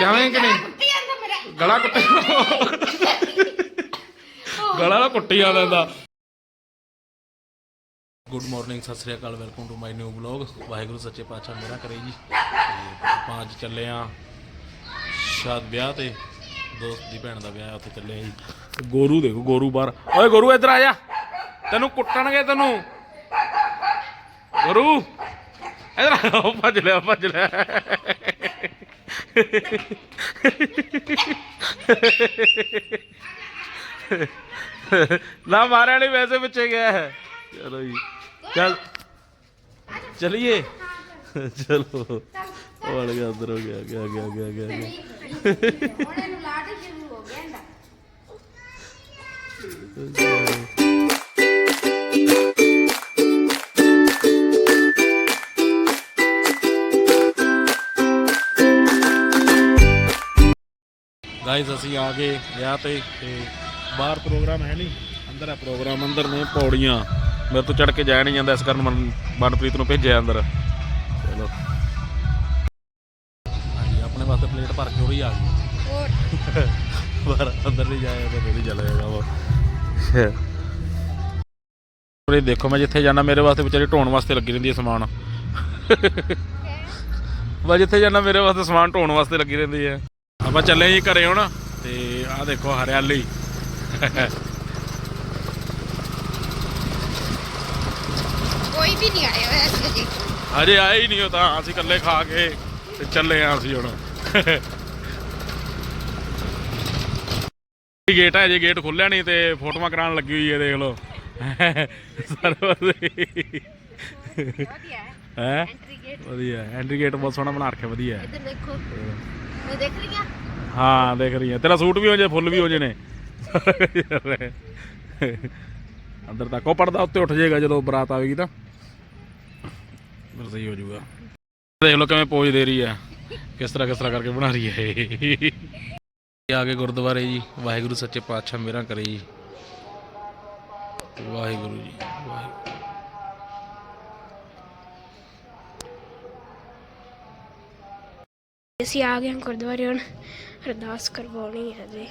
ਲਿਆਵੇਂ ਕਿ ਨਹੀਂ? ਕੁੱਟੀ ਜਾਂਦਾ ਮੇਰਾ। ਗਲਾ ਕੁੱਟੀ ਗਲਾ ਨਾ ਕੁੱਟੀ ਜਾਂਦਾ ਇਹਦਾ good morning Sat Sri Akal welcome to my new vlog Waheguru ਸੱਚੇ ਪਾਤਸ਼ਾਹ ਮੇਰਾ ਕਰੇ ਜੀ। ਤੇ ਆਪਾਂ ਅੱਜ ਚੱਲੇ ਆ ਸ਼ਾਦ ਵਿਆਹ ਤੇ ਦੋਸਤ ਦੀ ਭੈਣ ਦਾ ਵਿਆਹ ਉੱਥੇ ਚੱਲੇ ਆ ਜੀ। ਤੇ ਗੋਰੂ ਦੇਖੋ ਗੋਰੂ ਬਾਹਰ। ਓਏ ਗੋਰੂ ਇੱਧਰ ਆ ਜਾ। ਤੈਨੂੰ ਕੁੱਟਣਗੇ ਤੈਨੂੰ। ਗੋਰੂ। ਇੱਧਰ ਆ ਉਹ ਭੱਜ ਲਿਆ ਭੱਜ ਲਿਆ ਨਾ ਮਾਰਿਆ ਨਹੀਂ ਵੈਸੇ ਪਿੱਛੇ ਗਿਆ ਹੈ। ਚਲੋ ਜੀ। ਚੱਲ। ਚਲਿਏ। ਚਲੋ। ਉਹ ਅੜ ਗਿਆ ਅੰਦਰ ਹੋ ਗਿਆ ਗਿਆ ਗਿਆ ਗਿਆ ਗਿਆ ਗਿਆ। ਉਹਨੇ ਨੂੰ ਲਾਟ ਸ਼ੁਰੂ ਹੋ ਗਿਆ ਇਹਦਾ। ਗਾਇਸ ਅਸੀਂ ਆ ਗਏ ਵਿਆਹ ਤੇ ਤੇ ਬਾਹਰ ਪ੍ਰੋਗਰਾਮ ਹੈ ਨਹੀਂ। ਅੰਦਰ ਹੈ ਪ੍ਰੋਗਰਾਮ ਅੰਦਰ ਨੇ ਪੌੜੀਆਂ। ਮੇਰੇ ਤੋਂ ਚੜ ਕੇ ਜਾਇਆ ਨਹੀਂ ਜਾਂਦਾ ਇਸ ਕਾਰਨ ਮਨ ਮਨਪ੍ਰੀਤ ਨੂੰ ਭੇਜਿਆ ਅੰਦਰ। ਚਲੋ। ਹਾਂਜੀ ਆਪਣੇ ਵਾਸਤੇ ਪਲੇਟ ਭਰ ਕੇ ਉਹੀ ਆ ਗਈ। ਹੋਰ? ਪਰ ਅੰਦਰ ਨਹੀਂ ਜਾਇਆ ਤਾਂ ਨਹੀਂ ਚੱਲ ਜਾਏਗਾ ਉਹ ਉਰੇ ਦੇਖੋ ਮੈਂ ਜਿੱਥੇ ਜਾਣਾ ਮੇਰੇ ਵਾਸਤੇ ਵਿਚਾਰੀ ਢੋਣ ਵਾਸਤੇ ਲੱਗੀ ਰਹਿੰਦੀ ਹੈ ਸਮਾਨ। ਵਾ ਜਿੱਥੇ ਜਾਣਾ ਮੇਰੇ ਵਾਸਤੇ ਸਮਾਨ ਢੋਣ ਵਾਸਤੇ ਲੱਗੀ ਰਹਿੰਦੀ ਹੈ। ਆਪਾਂ ਚੱਲੇ ਜੀ ਘਰੇ ਹੁਣ ਤੇ ਆਹ ਦੇਖੋ ਹਰਿਆਲੀ। ਕੋਈ ਵੀ ਨਹੀਂ ਆਇਆ ਹੋਇਆ ਸੀ ਜੀ ਹਜੇ ਆਏ ਹੀ ਨਹੀਂ ਉਹ ਤਾਂ ਅਸੀਂ ਇਕੱਲੇ ਖਾ ਕੇ ਤੇ ਚੱਲੇ ਆਂ ਅਸੀਂ ਹੁਣ। ਗੇਟ ਹੈ ਜੇ ਗੇਟ ਖੁੱਲਿਆ ਨਹੀਂ ਤੇ ਫੋਟੋਆਂ ਕਰਾਉਣ ਲੱਗੀ ਹੋਈ ਹੈ ਦੇਖ ਲਓ। ਵਧੀਆ ਹੈ। ਹੈ? ਐਂਟਰੀ ਗੇਟ ਵਧੀਆ ਐਂਟਰੀ ਗੇਟ ਬਹੁਤ ਸੋਹਣਾ ਬਣਾ ਰੱਖਿਆ ਵਧੀਆ ਹੈ। ਇੱਧਰ ਦੇਖੋ। ਮੈਂ ਦੇਖ ਲਿਆ ਹਾਂ। ਦੇਖ ਰਹੀ ਹਾਂ। ਤੇਰਾ ਸੂਟ ਵੀ ਹੋ ਜੇ ਫੁੱਲ ਵੀ ਹੋ ਜੇ ਨੇ ਅੰਦਰ ਤੱਕ ਉਹ ਪਰਦਾ ਉੱਤੇ ਉੱਠ ਜਾਏਗਾ ਜਦੋਂ ਬਰਾਤ ਆਵੇਗੀ ਤਾਂ। ਫਿਰ ਸਹੀ ਹੋ ਜਾਊਗਾ। ਦੇਖ ਲਓ ਕਿਵੇਂ ਪੋਜ ਦੇ ਰਹੀ ਹੈ। ਕਿਸ ਤਰ੍ਹਾਂ ਕਿਸ ਤਰ੍ਹਾਂ ਕਰਕੇ ਬਣਾ ਰਹੀ ਹੈ ਇਹ। ਆ ਕੇ ਗੁਰਦੁਆਰੇ ਜੀ। ਵਾਹਿਗੁਰੂ ਸੱਚੇ ਪਾਤਸ਼ਾਹ ਮੇਰਾ ਕਰੇ ਜੀ। ਵਾਹਿਗੁਰੂ ਜੀ, ਵਾਹਿਗੁਰੂ। ਅਸੀਂ ਆ ਗਏ ਹਾਂ ਗੁਰਦੁਆਰੇ, ਹੁਣ ਅਰਦਾਸ ਕਰਵਾਉਣੀ ਹੈ ਜੀ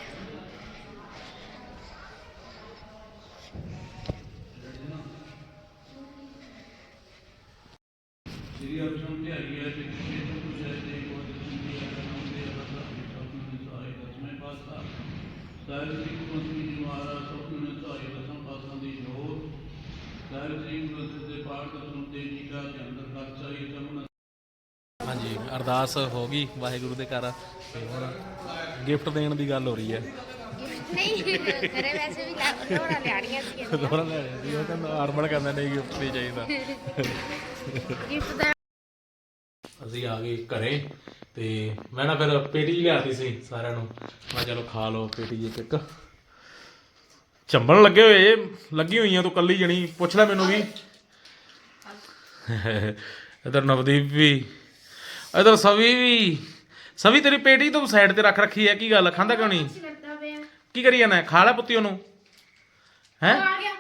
ਸ੍ਰੀ ਅਰਜਨ ਧਿਆਈ ਹੈ ਜਿਸ ਨੇ ਤੁਮ ਸਹਿਜੇ ਕੋ ਦਰਸ਼ਨ ਦਿਆ ਨਾਮ ਦੇ ਰਤਾ ਸਤਿ ਸਾਰੇ ਦਸਵੇਂ ਪਾਸਾ ਸਾਹਿਬ ਸ੍ਰੀ ਗੁਰੂ ਜੀ ਮਹਾਰਾਜ ਸਤਿ ਨੇ ਸਾਰੇ ਦਸਮ ਪਾਸਾਂ ਦੀ ਜੋਤ। ਸਾਹਿਬ ਸ੍ਰੀ ਗੁਰੂ ਗ੍ਰੰਥ ਦੇ ਪਾਠ ਸੁਣਦੇ ਜੀ ਦਾ ਅੰਦਰ ਕਰ ਚਾਹੀ ਤਮਨ ਹਾਂਜੀ ਅਰਦਾਸ ਹੋ ਗਈ ਵਾਹਿਗੁਰੂ ਦੇ ਘਰ। ਤੇ ਹੁਣ ਗਿਫਟ ਦੇਣ ਦੀ ਗੱਲ ਹੋ ਰਹੀ ਹੈ। ਨਹੀਂ। ਤੇਰੇ ਵੈਸੇ ਵੀ ਲੋੜਾ ਲਿਆੜੀਆਂ ਸੀ ਦੋਰਾ ਲੈ ਜੀ ਉਹ ਕਹਿੰਦਾ ਆਰਮਣ ਕਹਿੰਦਾ ਨਹੀਂ ਗਿਫਟ ਨਹੀਂ ਚਾਹੀਦਾ। ਗਿਫਟ ਦਾ ਅਸੀਂ ਆ ਗਏ ਘਰੇ ਤੇ ਮੈਂ ਨਾ ਫਿਰ ਪੇਟੀ ਲਿਆਤੀ ਸੀ ਸਾਰਿਆਂ ਨੂੰ। ਮੈਂ ਕਿਹਾ ਚਲੋ ਖਾ ਲਓ ਪੇਟੀ ਜੀ ਇੱਕ। ਚੰਬਣ ਲੱਗੇ ਹੋਏ ਲੱਗੀ ਹੋਈਆਂ ਤੂੰ ਕੱਲੀ ਜਣੀ ਪੁੱਛ ਲੈ ਮੈਨੂੰ ਵੀ। ਇਧਰ ਨਵਦੀਪ ਵੀ ਇਧਰ ਸਵੀ ਵੀ ਸਵੀ ਤੇਰੀ ਪੇਟੀ ਤੂੰ ਸਾਈਡ ਤੇ ਰੱਖ ਰੱਖੀ ਹੈ ਕੀ ਗੱਲ ਖਾਂਦਾ ਕਿਉਂ ਨਹੀਂ? ਕਰਦਾ ਪਿਆ? ਕੀ ਕਰੀ ਜਾਂਦਾ ਖਾ ਲੈ ਪੁੱਤੀ ਉਹਨੂੰ। ਹੈ? ਆ ਗਿਆ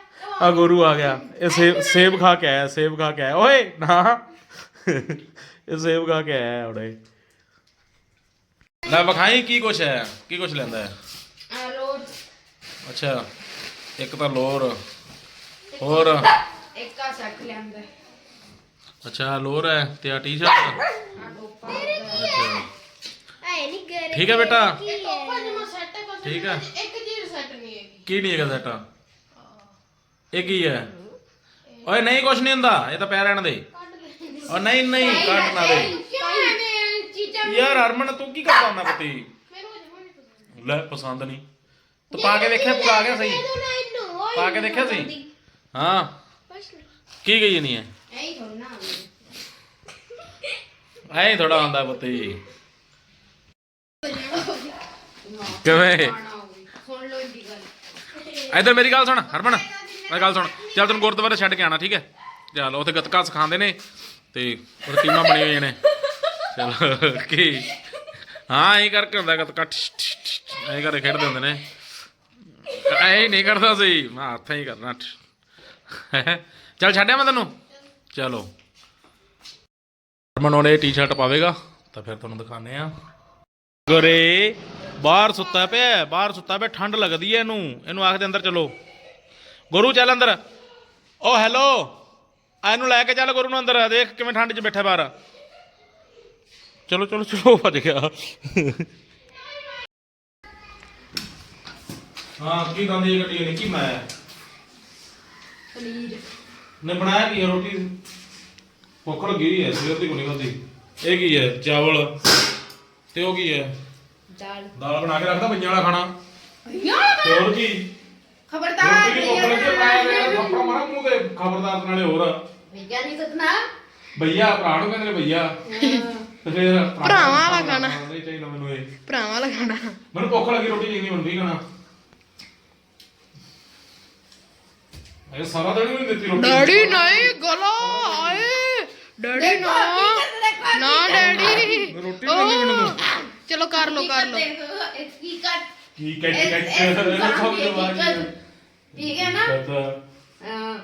ਆ ਗੁਰੂ ਆ ਗਿਆ। ਇਹ ਸੇਬ ਸੇਬ ਖਾ ਕੇ ਆਇਆ ਸੇਬ ਖਾ ਕੇ ਆਇਆ। ਓਏ ਨਾ। ਇਹ ਸੇਬ ਖਾ ਕੇ ਆਇਆ ਉਹਦੇ ਲੈ ਵਿਖਾਈ ਕੀ ਕੁਛ ਹੈ? ਕੀ ਕੁਛ ਲੈਂਦਾ ਹੈ? ਆ ਅੱਛਾ ਇੱਕ ਤਾਂ ਲੋਰ। ਹੋਰ? ਇੱਕ ਆ ਸੈੱਟ ਲਿਆਂਦਾ। ਅੱਛਾ ਲੋਰ ਹੈ ਤੇ ਆ ਟੀ-ਸ਼ਰਟ ਅੱਛਾ ਐ ਨਹੀਂ ਕਰ ਠੀਕ ਹੈ ਬੇਟਾ। ਟੋਪਾ ਜਮਾ ਸੈੱਟ ਹੈ ਬਸ ਠੀਕ ਹੈ। ਇੱਕ ਚੀਜ਼ ਸੈੱਟ ਨਹੀਂ ਹੈਗੀ। ਕੀ ਨਹੀਂ ਹੈਗਾ ਸੈਟ ਇਹ ਕੀ ਹੈ? ਓਏ ਨਹੀਂ ਕੁਛ ਨਹੀਂ ਹੁੰਦਾ। ਇਹ ਤਾਂ ਪੈ ਰਹਿਣ ਦੇ। ਓ ਨਹੀਂ ਨਹੀਂ ਕੱਟ ਨਾ ਦੇ। ਕਿਉਂ ਐਵੇਂ ਚੀਜ਼ਾਂ ਯਾਰ ਹਰਮਨ ਤੂੰ ਕੀ ਕਰਦਾ ਹੁੰਦਾ ਪੁੱਤੀ? ਮੈਨੂੰ ਜਮਾ ਨਹੀਂ ਪਸੰਦ। ਲੈ ਪਸੰਦ ਨਹੀਂ। ਤੂੰ ਪਾ ਕੇ ਦੇਖਿਆ ਪੂਰਾ ਆ ਗਿਆ ਸਹੀ? ਪਾ ਕੇ ਦੇਖਿਆ ਸੀ ਹਾਂ। ਕੀ ਗਈ ਨਹੀਂ ਹੈ? ਐ ਹੀ ਥੋੜਾ ਨਾ ਐਂ ਥੋੜਾ ਹੁੰਦਾ ਪੁੱਤੀ। ਕਿਵੇਂ? ਸੁਣ ਲਓ ਇਹਦੀ ਗੱਲ। ਇੱਧਰ ਮੇਰੀ ਗੱਲ ਸੁਣ ਹਰਮਨ ਮੇਰੀ ਗੱਲ ਸੁਣ। ਚੱਲ ਤੈਨੂੰ ਗੁਰਦੁਆਰੇ ਛੱਡ ਕੇ ਆਣਾ ਠੀਕ ਹੈ? ਚੱਲ ਉੱਥੇ ਗੱਤਕਾ ਸਿਖਾਉਂਦੇ ਨੇ ਤੇ ਉਹ ਟੀਮਾਂ ਬਣੀਆਂ ਹੋਈਆਂ ਨੇ। ਚਲ ਕੀ? ਹਾਂ ਐਂ ਕਰਕੇ ਹੁੰਦਾ ਗੱਤਕਾ ਐਂ ਕਰਕੇ ਖੇਡਦੇ ਹੁੰਦੇ ਨੇ। ਐਂ ਨਹੀਂ ਕਰਦਾ ਸੀ। ਮੈਂ ਹੱਥਾਂ ਹੀ ਕਰਨਾ। ਚੱਲ ਛੱਡਿਆ ਮੈਂ ਤੈਨੂੰ? ਚਲੋ। ਹਰਮਨ ਉਹਨੇ ਟੀ-ਸ਼ਰਟ ਪਾਵੇਗਾ ਤਾਂ ਫਿਰ ਤੁਹਾਨੂੰ ਦਿਖਾਣੇ ਆ ਗਰੇ ਬਾਹਰ ਸੁੱਤਾ ਪਿਆ ਹੈ, ਬਾਹਰ ਸੁੱਤਾ ਪਿਆ ਠੰਡ ਲੱਗਦੀ ਹੈ ਇਹਨੂੰ। ਇਹਨੂੰ ਆਖਦੇ ਅੰਦਰ ਚਲੋ। ਗੁਰੂ ਚੱਲ ਅੰਦਰ। ਓ ਹੈਲੋ ਆ ਇਹਨੂੰ ਲੈ ਕੇ ਚੱਲ ਗੁਰੂ ਨੂੰ ਅੰਦਰ। ਦੇਖ ਕਿਵੇਂ ਠੰਡ 'ਚ ਬੈਠਾ ਬਾਹਰ। ਚਲੋ ਚਲੋ ਚਲੋ ਭੱਜ ਗਿਆ। ਹਾਂ ਕੀ ਗੰਦੀ ਗੱਡੀ ਨੇ ਕੀ ਬਣਾਇਆ ਪਨੀਰ। ਨੇ ਬਣਾਇਆ ਕੀ ਹੈ ਰੋਟੀ? ਭੁੱਖ ਲੱਗੀ ਹੈ ਸਵੇਰ ਦੀ ਕੋਈ ਨਹੀਂ ਖਾਦੀ ਇਹ ਕੀ ਹੈ? ਚਾਵਲ। ਤੇ ਉਹ ਕੀ ਹੈ? ਦਾਲ। ਦਾਲ ਬਣਾ ਕੇ ਰੱਖਦਾ ਪੰਜਾਂ ਵਾਲਾ ਖਾਣਾ। ਤੇ ਹੋਰ ਕੀ? ਖਬਰਦਾਰ ਰੋਟੀ ਭੁੱਖ ਲੱਗੀ ਪਾਇਆ ਮੇਰੇ ਥੱਪੜ ਮਾਰਾ ਮੂੰਹ ਤੇ ਖਬਰਦਾਰ ਨਾਲੇ ਹੋਰ। ਭਈਆ ਨਹੀਂ ਸਤਨਾ ਭਈਆ ਭਰਾ ਨੂੰ ਕਹਿੰਦੇ ਨੇ ਭਈਆ ਤੇ ਫਿਰ ਭਰਾਵਾਂ ਵਾਲਾ ਖਾਣਾ। ਨਹੀਂ ਚਾਹੀਦਾ ਮੈਨੂੰ ਇਹ। ਭਰਾਵਾਂ ਲਗਾਣਾ ਮੈਨੂੰ ਭੁੱਖ ਲੱਗੀ ਰੋਟੀ ਨਹੀਂ ਬਣਦੀ ਖਾਣਾ। ਇਹ ਸਾਰਾ ਦਿਨ ਨਹੀਂ ਦਿੱਤੀ ਰੋਟੀ। ਡੈਡੀ ਨਹੀਂ ਗਲਾ ਆਏ। ਡੈਡੀ ਨਾ। ਨਾ ਡੈਡੀ। ਰੋਟੀ ਨਹੀਂ ਮੈਨੂੰ। ਚਲੋ ਕਰ ਲੋ ਕਰ ਲੋ ਕੀ ਕਰ ਕੀ ਕਹਿ ਕਹਿ ਸਭ ਜਵਾਬ ਠੀਕ ਹੈ ਨਾ? ਅਹ,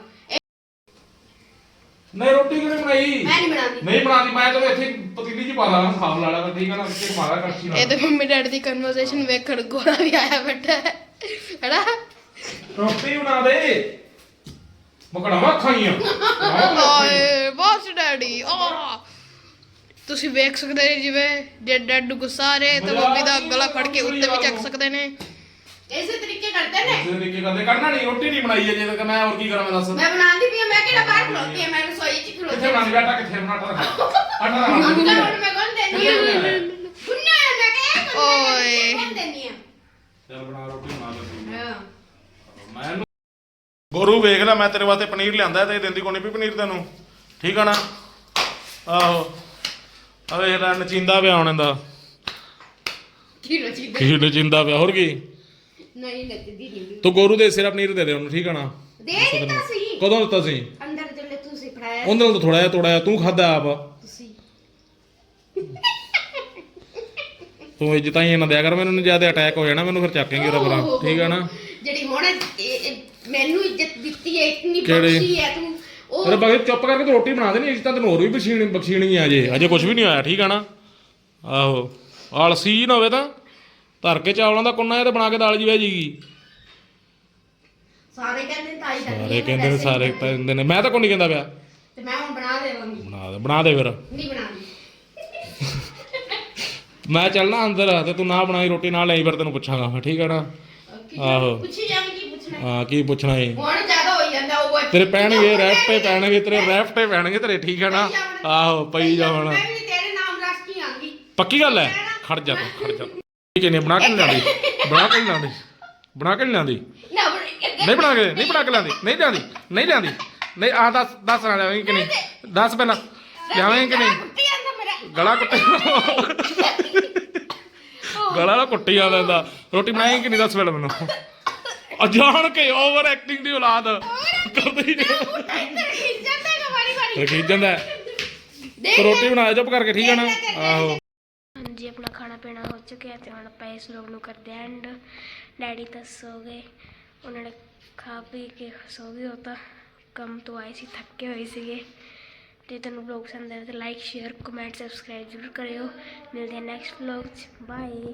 ਨਹੀਂ ਰੋਟੀ ਕਿਉਂ ਨਹੀਂ ਬਣਾਈ? ਮੈਂ ਨਹੀਂ ਬਣਾਉਂਦੀ। ਨਹੀਂ ਬਣਾਦੀ ਮੈਂ ਤਾਂ ਇੱਥੇ ਪਤੀਲੀ 'ਚ ਪਾ ਦਾਂ ਸਾਫ਼ ਲਾ ਲਾ ਠੀਕ ਹੈ ਨਾ? ਇੱਥੇ ਮਾਰਾ ਕੜਛੀ ਨਾਲ। ਇਹਦੇ ਮੰਮੀ ਡੈਡੀ ਦੀ ਕਨਵਰਸੇਸ਼ਨ ਵੇਖਣ ਗੋਰਾ ਵੀ ਆਇਆ ਬੈਠਾ ਹੈ। ਹੈਨਾ? ਰੋਟੀ ਬਣਾ ਦੇ। ਮਕੜਾਵਾ ਖਾਈਆਂ। ਆਏ ਬਸ ਡੈਡੀ ਆ ਤੁਸੀਂ ਵੇਖ ਸਕਦੇ ਨੇ ਜਿਵੇਂ ਜੇ ਡੈਡ ਨੂੰ ਗੁੱਸਾ ਆ ਰਿਹਾ ਤਾਂ ਮੰਮੀ ਦਾ ਗਲਾ ਫੜ ਕੇ ਉੱਤੇ ਵੀ ਚੱਕ ਸਕਦੇ ਨੇ। ਇਸੇ ਤਰੀਕੇ ਕਰਦੇ ਨੇ। ਇਸੇ ਤਰੀਕੇ ਕਰਦੇ। ਕਰਨਾ ਨਹੀਂ ਰੋਟੀ ਨਹੀਂ ਬਣਾਈ ਅਜੇ ਤੱਕ। ਮੈਂ ਹੋਰ ਕੀ ਕਰਾਂ ਮੈਂ ਦੱਸ। ਮੈਂ ਬਣਾਉਂਦੀ ਪਈ ਹਾਂ, ਮੈਂ ਕਿਹੜਾ ਬਾਹਰ ਖਲੋਤੀ ਹਾਂ? ਮੈਂ ਰਸੋਈ 'ਚ ਖਲੋਤੀ ਕਿੱਥੇ ਹਾਂ ਬਣਾਉਂਦੀ? ਬੇਟਾ ਕਿੱਥੇ? ਬਣਾ ਆਟਾ ਰੱਖ। ਆਟਾ ਰੱਖ। ਹੁਣ ਮੈਂ ਕੋਣ ਦੇਣੀ ਆ ਗੁੰਨਾ ਮੈਂ ਕਿਹਾ ਓਏ। ਕੋਣ ਦੇਣੀ ਆ ਚੱਲ ਬਣਾ ਰੋਟੀ ਬਣਾ ਲੈ ਹਾਂ। ਮੈਂ ਗੋਰੂ ਵੇਖ ਲੈ ਮੈਂ ਤੇਰੇ ਵਾਸਤੇ ਪਨੀਰ ਲਿਆਂਦਾ ਤੇ ਦਿੰਦੀ ਕੋਣੀ ਵੀ ਪਨੀਰ ਤੈਨੂੰ। ਠੀਕ ਆ ਨਾ? ਆਹੋ। ਵੇਖ ਲੈ ਨਚਿੰਦਾ ਪਿਆ ਹੁਣ ਇਹਦਾ। ਕੀ ਰਚੀ ਕੀ ਨਚਿੰਦਾ ਪਿਆ ਹੋਰ ਕੀ? ਨਹੀਂ ਨੱਚਦੀ ਨਹੀਂ। ਤੂੰ ਗੋਰੂ ਦੇ ਸਿਰ ਪਨੀਰ ਦੇ ਦੇ ਉਹਨੂੰ ਠੀਕ ਆ ਨਾ? ਦੇ ਦਿੱਤਾ ਸੀ। ਕਦੋਂ ਦਿੱਤਾ ਸੀ? ਅੰਦਰ ਜਿਹੜੇ ਤੁਸੀਂ ਫੜਾਇਆ। ਉਹਦੇ ਨਾਲ ਤਾਂ ਥੋੜਾ ਜਿਹਾ ਤੂੰ ਖਾਦਾ ਆਪ। ਤੁਸੀਂ। ਤੂੰ ਇੱਜ਼ਤਾਂ ਹੀ ਇਹਨਾਂ ਦਿਆ ਕਰ ਮੈਨੂੰ ਜ਼ਿਆਦਾ ਅਟੈਕ ਹੋ ਜਾਣਾ ਮੈਨੂੰ ਫਿਰ ਚੱਕੇਂਗੇ ਉਹਦਾ ਭਰਾ ਠੀਕ ਆ ਨਾ? ਜਿਹੜੀ ਹੁਣ ਇਹ- ਇਹ ਮੈਨੂੰ ਇੱਜ਼ਤ ਦਿੱਤੀ ਹੈ ਇਤਨੀ ਕਿਹੜੀ? ਬਖਸ਼ੀ ਹੈ ਤੂੰ। ਉਹ ਅਰੇ ਬਗੇ ਚੁੱਪ ਕਰਕੇ ਤੂੰ ਰੋਟੀ ਬਣਾ ਦੇਣੀ ਇੱਜ਼ਤਾਂ ਤੈਨੂੰ ਹੋਰ ਵੀ ਬਖਸ਼ੀਣੀ ਬਖਸ਼ੀਣੀ ਆ ਅਜੇ ਅਜੇ ਕੁਝ ਵੀ ਨਹੀਂ ਹੋਇਆ ਠੀਕ ਆ ਨਾ? ਆਹੋ। ਆਲਸੀ ਨਾ ਹੋਵੇ ਤਾਂ ਧਰ ਕੇ ਚਾਵਲਾਂ ਦਾ ਕੁੰਨਾ ਇਹ ਤੇ ਬਣਾ ਕੇ ਦਾਲ ਜੀ ਵੈਜੀਗੀ ਸਾਰੇ ਕਹਿੰਦੇ ਨੇ ਤਾਈ ਕਰਦੀ ਸਾਰੇ ਹੈ, ਕਹਿੰਦੇ ਨੇ ਸਾਰੇ ਕਹਿੰਦੇ ਨੇ। ਮੈਂ ਤਾਂ ਕੋਈ ਨਹੀਂ ਕਹਿੰਦਾ ਪਿਆ। ਤੇ ਮੈਂ ਹੁਣ ਬਣਾ ਦੇਵਾਂਗੀ। ਬਣਾ ਦੇ ਬਣਾ ਦੇ ਫਿਰ। ਨਹੀਂ ਬਣਾਉਂਦੀ ਮੈਂ ਚੱਲਣਾ ਅੰਦਰ ਤੇ ਤੂੰ ਨਾ ਬਣਾਈ ਰੋਟੀ ਨਾਲ ਲਈ ਫਿਰ ਤੈਨੂੰ ਪੁੱਛਾਂਗਾ। ਠੀਕ ਆ ਨਾ? ਕੀ ਆਹੋ। ਪੁੱਛੀ ਜਾਵੇਂ ਕੀ ਪੁੱਛਣਾ ਹੈ? ਹਾਂ ਕੀ ਪੁੱਛਣਾ ਏ ਹੁਣ ਜ਼ਿਆਦਾ ਹੋਈ ਜਾਂਦਾ ਉਹ ਤੇਰੇ ਪੈਣਗੇ ਰੈਫਟੇ ਪੈਣਗੇ ਤੇਰੇ ਰੈਫਟੇ ਪੈਣਗੇ ਤੇਰੇ ਠੀਕ ਆ ਨਾ? ਆਹੋ ਪਈ ਜਾ ਹੁਣ। ਮੈਂ ਵੀ ਤੇਰੇ ਨਾਮ ਰੱਖ ਕੇ ਆਂਗੀ ਪੱਕੀ ਗੱਲ ਹੈ? ਖੜ ਜਾ ਤੂੰ ਖੜ ਜਾ ਠੀਕ ਨੇ ਬਣਾ ਕੇ ਨਹੀਂ ਲਿਆਂਦੀ? ਬਣਾ ਕੇ ਨਹੀਂ ਲਿਆਂਦੀ? ਬਣਾ ਕੇ ਨਹੀਂ ਲਿਆਂਦੀ? ਨਾ ਨਹੀਂ ਬਣਾ ਕੇ ਨਹੀਂ ਬਣਾ ਕੇ ਲਿਆਂਦੀ। ਨਹੀਂ ਲਿਆਂਦੀ ਨਹੀਂ ਲਿਆਂਦੀ। ਨਹੀਂ ਆ ਦੱਸ ਦੱਸ ਨਾ ਲਿਆਵੇਂਗੀ ਕਿ ਨਹੀਂ? ਦੱਸ ਪਹਿਲਾਂ। ਲਿਆਵੇਂਗੀ ਕਿ ਨਹੀਂ? ਗਲਾ ਕੁੱਟੇ ਗਲਾ ਨਾ ਕੁੱਟੀ ਜਾਂਦਾ ਰੋਟੀ ਬਣਾਏਗੀ ਕਿ ਨਹੀਂ ਦੱਸ ਪਹਿਲਾਂ ਮੈਨੂੰ? ਅਜਾਣ ਕੇ ਓਵਰ ਐਕਟਿੰਗ ਦੀ ਔਲਾਦ। ਕਰਦੀ ਵਾਰੀ ਵਾਰੀ। ਰਖੀ ਜਾਂਦਾ ਹੈ। ਦੇਖ ਤੂੰ ਰੋਟੀ ਬਣਾ ਚੁੱਪ ਕਰਕੇ ਠੀਕ ਹੈ ਨਾ? ਆਹੋ। ਹਾਂਜੀ ਆਪਣਾ ਖਾਣਾ ਪੀਣਾ ਹੋ ਚੁੱਕਿਆ ਤੇ ਹੁਣ ਆਪਾਂ ਇਸ ਵਲੋਗ ਨੂੰ ਕਰਦੇ ਐਂਡ ਡੈਡੀ ਤਾਂ ਸੋ ਗਏ। ਉਹਨਾਂ ਨੇ ਖਾ ਪੀ ਕੇ ਸੋ ਗਏ। ਉਹ ਤਾਂ ਕੰਮ ਤੋਂ ਆਏ ਸੀ ਥੱਕੇ ਹੋਏ ਸੀਗੇ। ਤੇ ਤੁਹਾਨੂੰ ਵਲੋਗ ਪਸੰਦ ਆਇਆ ਤਾਂ ਲਾਈਕ ਸ਼ੇਅਰ ਕਮੈਂਟ ਸਬਸਕ੍ਰਾਈਬ ਜ਼ਰੂਰ ਕਰਿਓ। ਮਿਲਦੇ ਹਾਂ ਨੈਕਸਟ ਵਲੋਗ 'ਚ। ਬਾਏ